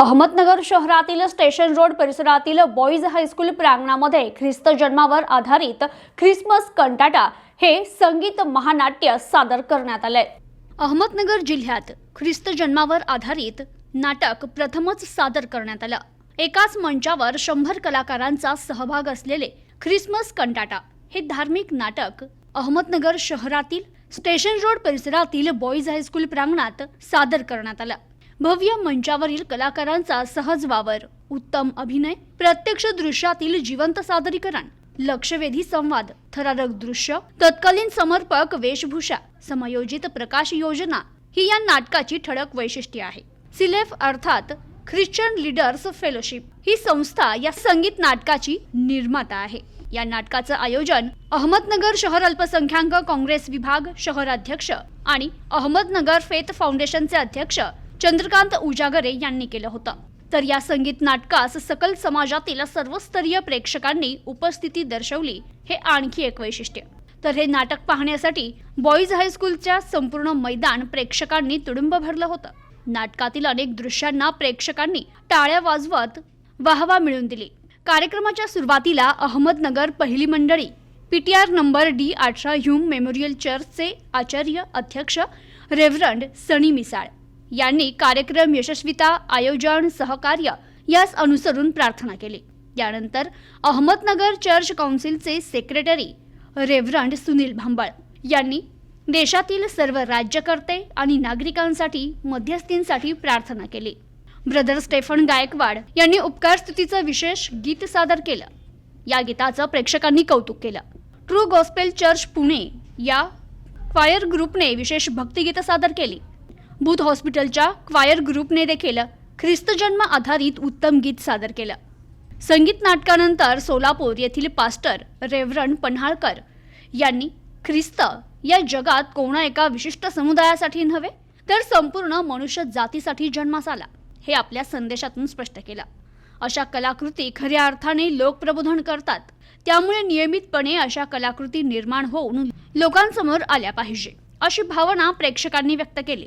अहमदनगर शहरातील station road परिसरातील boys high school प्रांगणामध्ये ख्रिस्त जन्मावर आधारित ख्रिसमस कंटाटा हे संगीत महानाट्य सादर करण्यात आले अहमदनगर जिल्ह्यात ख्रिस्त जन्मावर आधारित नाटक प्रथमच सादर करण्यात आलं. एकाच मंचावर शंभर कलाकारांचा सहभाग असलेले ख्रिसमस कंटाटा हे धार्मिक नाटक अहमदनगर शहरातील स्टेशन रोड परिसरातील बॉईज हायस्कूल प्रांगणात सादर करण्यात आलं. भव्य मंचावरील कलाकारांचा सहज वावर उत्तम अभिनय प्रत्यक्ष दृश्यातील जिवंत सादरीकरण लक्षवेधी संवाद थरारक दृश्य तत्कालीन समर्पक वेशभूषा समयोजित प्रकाश योजना ही या नाटकाची ठळक वैशिष्ट्ये आहे. सिलेफ अर्थात ख्रिश्चन लीडर्स फेलोशिप ही संस्था या संगीत नाटकाची निर्माता आहे. या नाटकाचं आयोजन अहमदनगर शहर अल्पसंख्याक काँग्रेस विभाग शहराध्यक्ष आणि अहमदनगर फेथ फाउंडेशनचे अध्यक्ष चंद्रकांत उजागरे यांनी केलं होतं. तर या संगीत नाटकास सकल समाजातील सर्वस्तरीय प्रेक्षकांनी उपस्थिती दर्शवली हे आणखी एक वैशिष्ट्य. तर हे नाटक पाहण्यासाठी बॉईज हायस्कूलच्या संपूर्ण मैदान प्रेक्षकांनी तुडुंब भरलं होतं. नाटकातील अनेक दृश्यांना प्रेक्षकांनी टाळ्या वाजवत वाहवा मिळवून दिली. कार्यक्रमाच्या सुरुवातीला अहमदनगर पहिली मंडळी पीटीआर नंबर डी अठरा ह्यूम मेमोरियल चर्चचे आचार्य अध्यक्ष रेव्हरंड सनी मिसाळ यांनी कार्यक्रम यशस्वीता आयोजन सहकार्य यास अनुसरून प्रार्थना केली. यानंतर अहमदनगर चर्च काउन्सिलचे सेक्रेटरी रेव्हरंड सुनील भांबळ यांनी देशातील सर्व राज्यकर्ते आणि नागरिकांसाठी मध्यस्थींसाठी प्रार्थना केली. ब्रदर स्टेफन गायकवाड यांनी उपकार स्तुतीचं विशेष गीत सादर केलं. या गीताचं प्रेक्षकांनी कौतुक केलं. ट्रू गॉस्पेल चर्च पुणे या फायर ग्रुपने विशेष भक्तिगीतं सादर केली. बुध हॉस्पिटलच्या क्वायर ग्रुपने देखील ख्रिस्तजन्म आधारित उत्तम गीत सादर केलं. संगीत नाटकानंतर सोलापूर येथील पास्टर रेव्हरन पन्हाळकर यांनी ख्रिस्त या जगात कोणा एका विशिष्ट समुदायासाठी नव्हे तर संपूर्ण मनुष्य जातीसाठी जन्मास आला हे आपल्या संदेशातून स्पष्ट केलं. अशा कलाकृती खऱ्या अर्थाने लोकप्रबोधन करतात. त्यामुळे नियमितपणे अशा कलाकृती निर्माण होऊन लोकांसमोर आल्या पाहिजे अशी भावना प्रेक्षकांनी व्यक्त केली.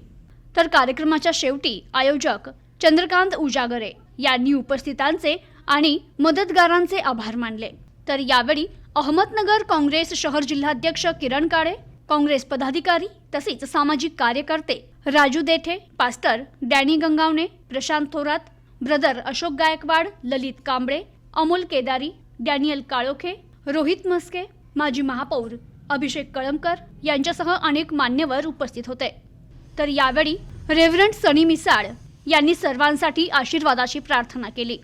तर कार्यक्रमाच्या शेवटी आयोजक चंद्रकांत उजागरे यांनी उपस्थितांचे आणि मदतगारांचे आभार मानले. तर यावेळी अहमदनगर काँग्रेस शहर जिल्हाध्यक्ष किरण काळे काँग्रेस पदाधिकारी तसेच सामाजिक कार्यकर्ते Raju Dethe pastor Danny Gangawane Prashant Thorat brother Ashok Gaikwad Lalit Kamble Amol Kedari Daniel Kalokhe Rohit Maske माजी महापौर अभिषेक कळमकर यांच्यासह अनेक मान्यवर उपस्थित होते. तर यावेळी रेव्हरंट सनी मिसाळ यांनी सर्वांसाठी आशीर्वादाची प्रार्थना केली.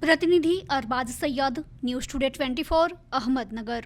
प्रतिनिधी Arbaz Sayyad news today twenty four Ahmednagar.